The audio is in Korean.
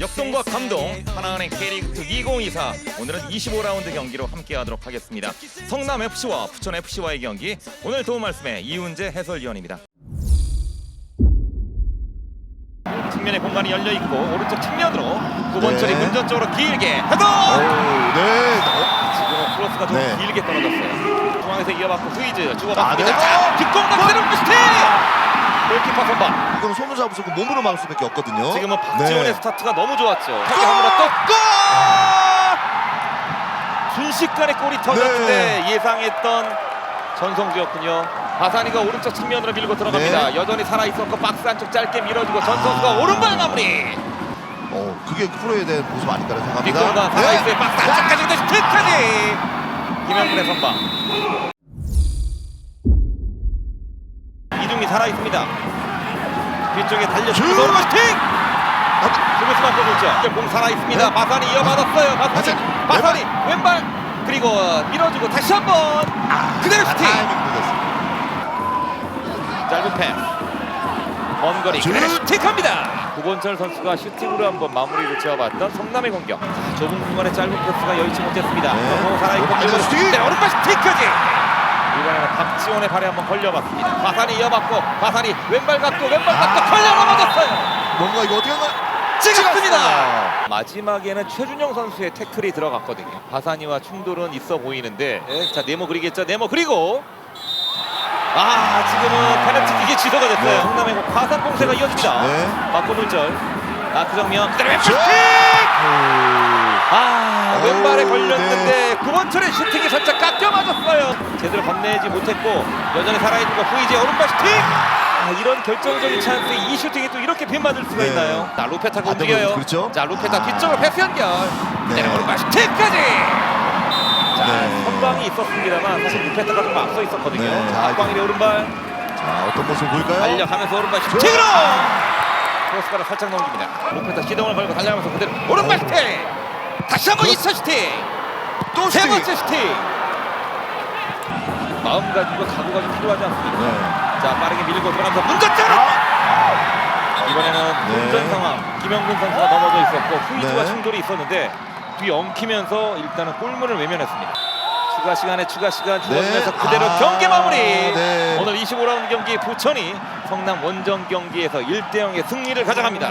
박동과 감동 하나은행 K리그 2024 오늘은 25라운드 경기로 함께하도록 하겠습니다. 성남 FC와 부천 FC와의 경기 오늘 도움 말씀에 이훈재 해설위원입니다. 측면에 공간이 열려 있고 오른쪽 측면으로 구번철이 네. 문전 쪽으로 길게 헤더 오, 네. 어, 지금은 크로스가 좀 네. 길게 떨어졌어요. 중앙에서 이어받고 주고받습니다. 아, 네. 자, 뒷공간 때는 슈팅! 골키퍼 선방. 이건 손으로 잡을 수 없고 몸으로 막을 수밖에 없거든요. 지금은 박지원의 네. 스타트가 너무 좋았죠. 타게 함으로 또 골! 순식간에 골이 터졌는데 네. 예상했던 전성주였군요. 바사니가 오른쪽 측면으로 밀고 들어갑니다. 네. 여전히 살아있었고 박스 안쪽 짧게 밀어주고 전성수가 오른발 마무리. 어, 그게 프로에 대한 모습 아닌가라는 생각합니다. 뒷공간 살아있어요. 박스 안쪽까지 그대 슈팅까지. 김현근의 선방. 이중이 살아있습니다. 뒤쪽에! 오른발 슈팅! 수비수만 뽑았죠. 공 살아있습니다. 네. 바산이 이어받았어요. 바산이, 바산, 바산이 왼발 그리고 밀어주고 다시 한번 그대로 아, 슈팅! 늦었어요. 짧은 패스. 먼 거리! 그대로 슈팅합니다. 구본철 선수가 슈팅으로 한번 마무리를 지어봤던 성남의 공격. 자, 좁은 공간에 짧은 패스가 여의치 못했습니다. 네. 살아있고 밀고 슈팅! 네, 오른발 박지원의 발에 한번 걸려봤습니다. 바산이 이어받고 바산이 왼발 갖고 왼발 갖고 아. 걸려 넘어졌어요. 뭔가 이거 어떻게 하나 찍었습니다. 마지막에는 최준영 선수의 태클이 들어갔거든요. 바사니와 충돌은 있어 보이는데 자 네모 그리겠죠. 네모 그리고 아 지금은 페널티킥이 지도가 됐어요. 네. 성남의 뭐 과산 공세가 이어집니다. 네. 박고물절 아 그정면 그대로 왼발 슛! 아 오, 왼발에 네. 걸렸는데 구번철의 슈팅이 살짝 깎여 맞았어요. 제대로 건네지 못했고 여전히 살아있는 거 후이지의 오른발 슈팅. 아, 이런 결정적인 찬스에 이 슈팅이 또 이렇게 빗맞을 수가 네. 있나요? 자 루페타가 아, 움직여요. 그렇죠. 자 루페타 아. 뒤쪽으로 패스 연결. 네. 네. 오른발 슈팅까지. 자 네. 선방이 있었습니다만 사실 루페타가 좀 앞서 있었거든요. 네. 자 박광일의 오른발 자, 어떤 모습 보일까요? 달려가면서 오른발 슈팅으로 크로스바를 살짝 넘깁니다. 루페타 시동을 걸고 달려가면서 그대로 오른발 슈팅. 다시 한번 크로스. 2차 슈팅. 또세 슈팅! 번째 슈팅. 마음가짐과 각오가 좀 필요하지 않습니까? 네. 자 빠르게 밀고 들어가면서 문전적으로 이번에는 네. 문전 상황 김영근 선수가 넘어져 있었고 후이즈와 네. 충돌이 있었는데 뒤 엉키면서 일단은 골문을 외면했습니다. 추가 시간에 추가 시간 주어지면서 네. 그대로 아, 경기 마무리. 네. 오늘 25라운드 경기 부천이 성남 원정 경기에서 1대 0의 승리를 가져갑니다.